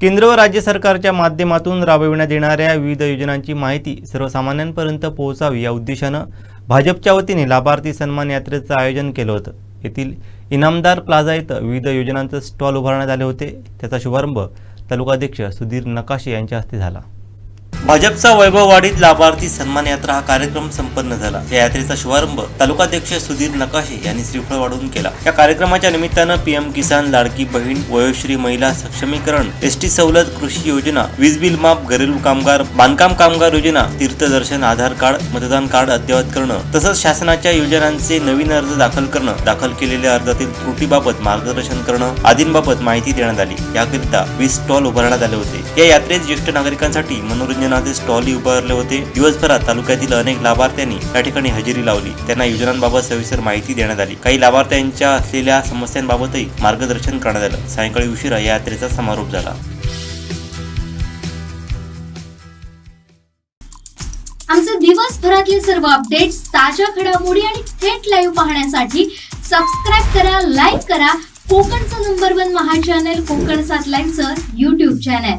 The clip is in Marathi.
केंद्र व राज्य सरकारच्या माध्यमातून राबविण्यात येणाऱ्या विविध योजनांची माहिती सर्वसामान्यांपर्यंत पोहोचावी या उद्देशानं भाजपच्या वतीने लाभार्थी सन्मान यात्रेचं आयोजन केलं होतं. येथील इनामदार प्लाझा इथं विविध योजनांचं स्टॉल उभारण्यात आले होते. त्याचा शुभारंभ तालुकाध्यक्ष सुधीर नकाशे यांच्या हस्ते झाला. भाजपचा वैभववाडीत लाभार्थी सन्मान यात्रा हा कार्यक्रम संपन्न झाला. या यात्रेचा शुभारंभ तालुकाध्यक्ष सुधीर नकाशे यांनी श्रीफळ वाढवून केला. या कार्यक्रमाच्या निमित्तानं पीएम किसान लाडकी बहीण वयोश्री महिला सक्षमीकरण एसटी सवलत कृषी योजना वीज बिल माफ घरेलू कामगार बांधकाम कामगार योजना तीर्थदर्शन आधार कार्ड मतदान कार्ड अद्ययावत करणं तसंच शासनाच्या योजनांचे नवीन अर्ज दाखल करणं दाखल केलेल्या अर्जातील त्रुटीबाबत मार्गदर्शन करणं आदींबाबत माहिती देण्यात आली. याकरिता वीस स्टॉल उभारण्यात आले होते. या यात्रेत ज्येष्ठ नागरिकांसाठी मनोरंजन मनोरंजनाचे स्टॉलही उभारले होते. दिवसभरात तालुक्यातील अनेक लाभार्थ्यांनी या ठिकाणी हजेरी लावली. त्यांना योजनांबाबत सविस्तर माहिती देण्यात आली. काही लाभार्थ्यांच्या असलेल्या समस्यांबाबतही मार्गदर्शन करण्यात आलं. सायंकाळी उशिरा या यात्रेचा समारोप झाला. आमचे दिवसभरातले सर्व अपडेट्स ताज्या घडामोडी आणि थेट लाईव्ह पाहण्यासाठी सबस्क्राईब करा लाईक करा. कोकणचं number one Maha channel Konkan सात लाईनचं युट्यूब चॅनल